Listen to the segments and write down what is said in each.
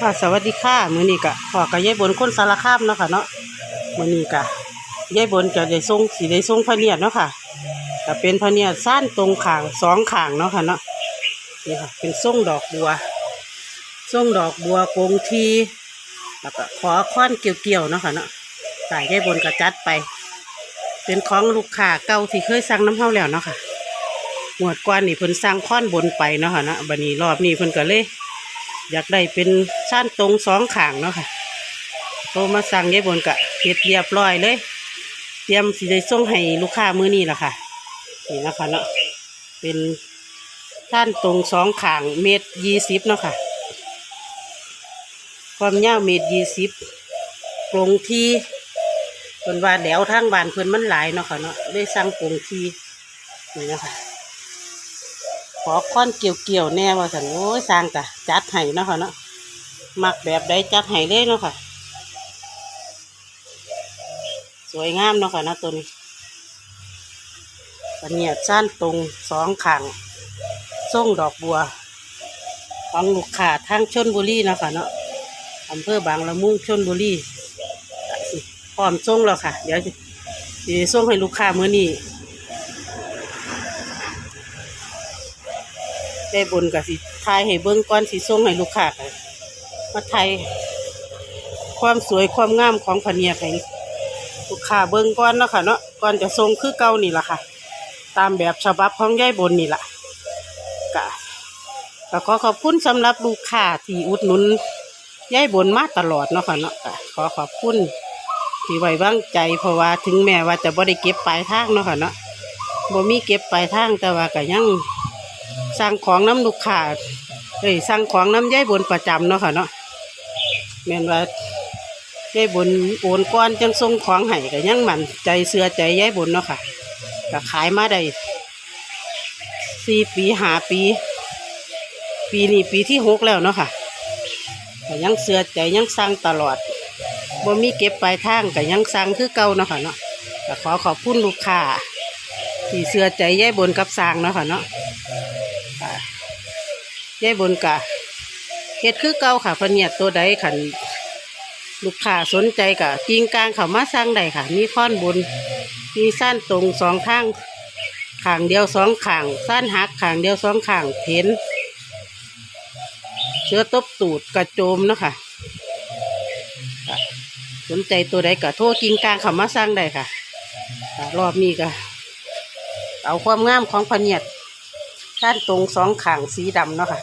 ค่ะสวัสดีค่ะมื้อนี้กะพอกับยายบนคนสารคามเนาะค่ะเนาะมื้อนี้กะยายบนจะได้ส่งสิได้ส่งพะเนียดเนาะค่ะก็เป็นพะเนียดสั้นตรงขางสองขางเนาะค่ะเนาะนี่ค่ะเป็นส่งดอกบัวส่งดอกบัวกงทีแล้วก็ขอค้อนเกี่ยวๆเนาะค่ะเนาะสายยายบนก็จัดไป เป็นของลูกค้าเก่าที่เคยสั่งน้ำเฮาแล้วเนาะค่ะหมวดกวนนี่เพิ่นสั่งค้อนบนไปเนาะค่ะเนาะบัดนี้รอบนี้เพิ่นก็เลย อยากได้เป็นชั้นตรงสองขางเนาะค่ะโทรมาสั่งยายบนกะเฮ็ดเรียบร้อยเลย เตรียมสิได้ส่งให้ลูกค้ามือนี้ละค่ะ นี่นะคะเนาะเป็นชั้นตรงสองขางเมตรยี่สิบเนาะค่ะ ความยาวเมตรยี่สิบปรงที่เพิ่นว่าแหลวทางบ้านเพิ่นมันหลายเนาะค่ะเนาะได้สั่งปรงทีนี่นะคะ อค้อนเกี่ยวเกี่ยวแน่ว่าสันโอ้ยสร้างกะจัดให้เนาะค่ะเนาะมักแบบใดจัดให้เลยเนาะค่ะ สวยงามเนาะค่ะนะตัวนี้ปเนี่ยสั้นตรงสองขางส่งดอกบัวของลูกค้าทางชนบุรีเนาะค่ะเนาะอำเภอบางละมุงชนบุรีพร้อมส่งแล้วค่ะ เดี๋ยวสิสิส่งให้ลูกค้าเมื้อนี้ ได้บนกับสิทายให้เบิ้งก้อนสีส่งให้ลูกค้าค่ะมาไทยความสวยความงามของพเนียให้ลูกค้าเบิ้งก้อนเนาะค่ะเนาะก่อนจะส่งคือเก่านี่ล่ะค่ะ ตามแบบฉบับของยายบนนี่ล่ะกะก็ขอขอบคุณสำหรับลูกค้าที่อุดหนุนยายบนมาตลอดเนาะค่ะเนาะก็ขอขอบคุณที่ไว้วางใจเพราะว่าถึงแม้ว่าจะบ่ได้เก็บปลายทางเนาะค่ะเนาะบ่มีเก็บปลายทางแต่ว่าก็ยัง สั่งของน้ำลูกค้าเอ้ยสั่งของน้ำยายบนประจำเนาะค่ะเนาะแม่นว่ายายบนโอนก้อนจังส่งของให้ก็ยังมันใจเสือใจยายบนเนาะค่ะก็ขายมาได้สี่ปีหาปี ปีนี้ปีที่หกแล้วเนาะค่ะก็ยังเสือใจยังสั่งตลอดบ่มีเก็บปลายทางก็ยังสั่งคือเก่าเนาะค่ะเนาะก็ขอขอบคุณลูกค้าที่เสือใจยายบนกับสร้างเนาะค่ะเนาะ ยายบนกะเฮ็ดคือเก่าค่ะเพนเนียดตัวใดขันลูกค้าสนใจกะจริงกลางเขามาสร้างได้ค่ะ มีค้อนบน มีสั้นตรงสองข้างขางเดียวสองขางสั้นหักขางเดียวสองขางเพ้นเชื้อตบตูดกระโจมเนาะค่ะ สนใจตัวใดกะโทษจริงกลางเขามาสร้างได้ค่ะ รอบนี้ก็เอาความงามของพเนียด ด้านตรงสองขางสีดำเนาะค่ะ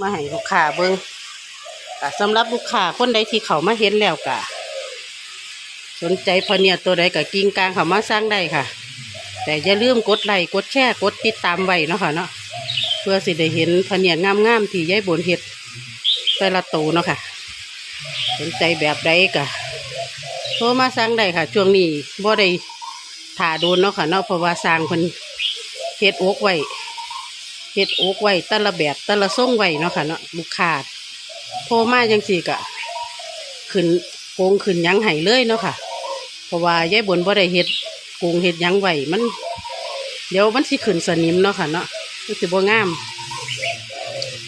มาให้ลูกค้าเบิ้งสำหรับลูกค้าคนใดที่เขามาเห็นแล้วกะสนใจพเนียตัวใดกะกิ้งกลางเขามาสร้างได้ค่ะ แต่อย่าลืมกดไลค์กดแชร์กดติดตามไว้เนาะค่ะเนาะเพื่อสิได้เห็นพเนียงามๆที่ยายบนเห็ดแต่ละตัวเนาะค่ะ สนใจแบบใดกะโทรมาสั่งได้ค่ะ ช่วงนี้บ่ได้ ถ่าโดนเนาะค่ะเนาะเพราะว่าสร้างเพิ่นเฮ็ดโอกไว้เฮ็ดโอกไว้แต่ละแบบแต่ละทรงไว้เนาะค่ะเนาะลูกค้าโทรมาจังสี่ก็ขึ้นโกงขึ้นยังไห้เลยเนาะค่ะ เพราะว่ายายบนบ่ได้เฮ็ดโกงเฮ็ดยังไว้มัน เดี๋ยวมันสิขึ้นสนิมเนาะค่ะเนาะมันสิบ่งาม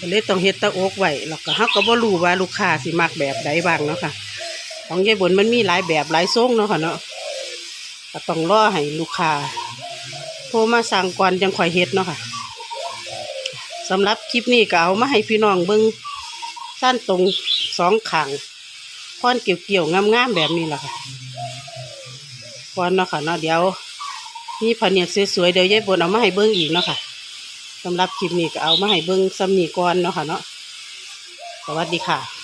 เลยต้องเฮ็ดตะโอกไว้แล้วก็เฮาก็บ่รู้ว่าลูกค้าสิมักแบบใดบ้างเนาะค่ะ ของยายบนมันมีหลายแบบหลายทรงเนาะค่ะเนาะ ก็ต้องรอให้ลูกค้าโทรมาสั่งก่อนจังค่อยเฮ็ดเนาะค่ะสำหรับคลิปนี้ก็เอามาให้พี่น้องเบิ่งสั้นตรงสองขางค้อนเกี่ยวๆงามๆแบบนี้แหละค่ะก่อนเนาะค่ะเนาะเดี๋ยวนี่พะเนียดสวยๆเดี๋ยวยายบนเอามาให้เบิ่งอีกเนาะค่ะสำหรับคลิปนี้ก็เอามาให้เบิ่งซ้ำนี้ก่อนเนาะค่ะเนาะสวัสดีค่ะ